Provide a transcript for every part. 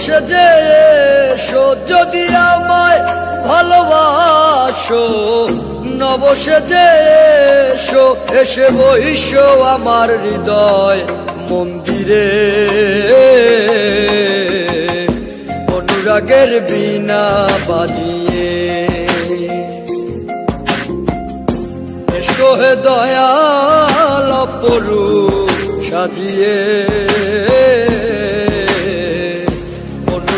বসে যে এসো, যদি আমায় ভালোবাসো নবসে যে এসো, এসে বৈশ আমার হৃদয় মন্দিরে। অনুরাগের বিনা বাজিয়ে। এসো হে দয়াল পরু সাজিয়ে।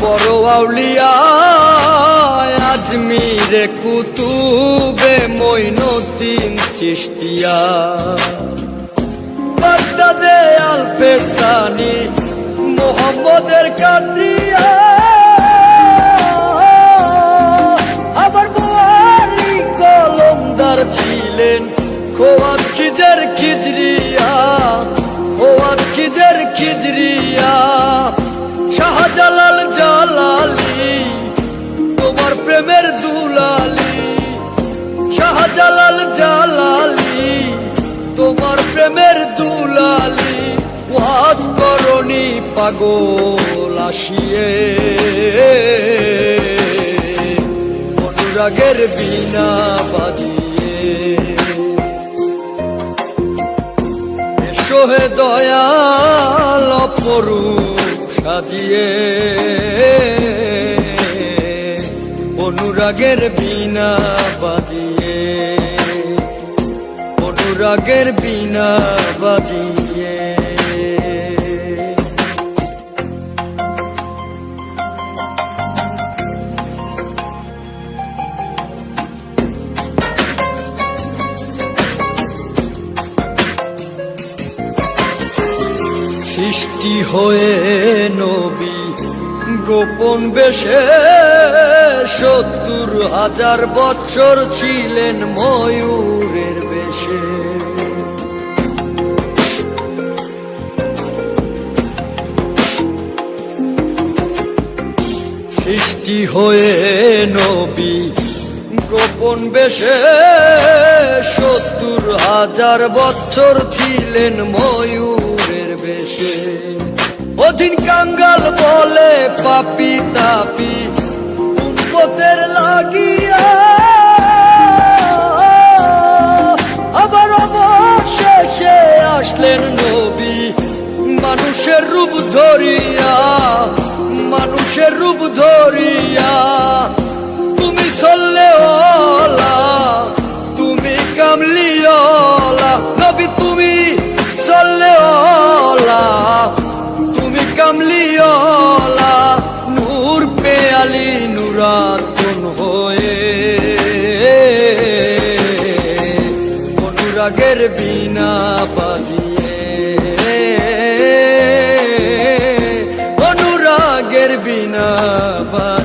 বড় আউলিয়া আজমিরে কুতুবে মইনুদ্দিন চিস্তিয়া বাগদাদে আল পেসানি মোহাম্মদের কাদ্রিয়া। আবার ছিলেন খিজের খিজরিয়া। খিজের খিজরিয়া। তোমার প্রেমের দুলালি, শাহজালাল জালালি, তোমার প্রেমের দুলালি, ওয়াজ করনি পাগল আসিয়ে। অনুরাগের বিনা বাজিয়ে। এসো হে দয়াল পরু সাজিয়ে। অনুরাগের বিনা বাজিয়ে অনুরাগের বিনা বাজিয়ে। সৃষ্টি হয়ে নবী গোপন বেশে সত্তর হাজার বছর ছিলেন ময়ূরের বেশে। সৃষ্টি হয়ে নবী গোপন বেশে সত্তর হাজার বছর ছিলেন ময়ূরের বেশে। অধীন কাঙ্গাল বলে পাপি তাপি, উম্মতের লাগিয়া। আবার অবশেষে আসলেন নবী, মানুষের রূপ ধরিয়া, মানুষের রূপ ধরিয়া। তুমি চললে ওলা তুমি কামলিওলা নবী তুমি চললে ওলা তুমি কামলিওলা পুরাতন হয়ে। অনুরাগের বিনা বাজিয়ে। অনুরাগের বিনা বা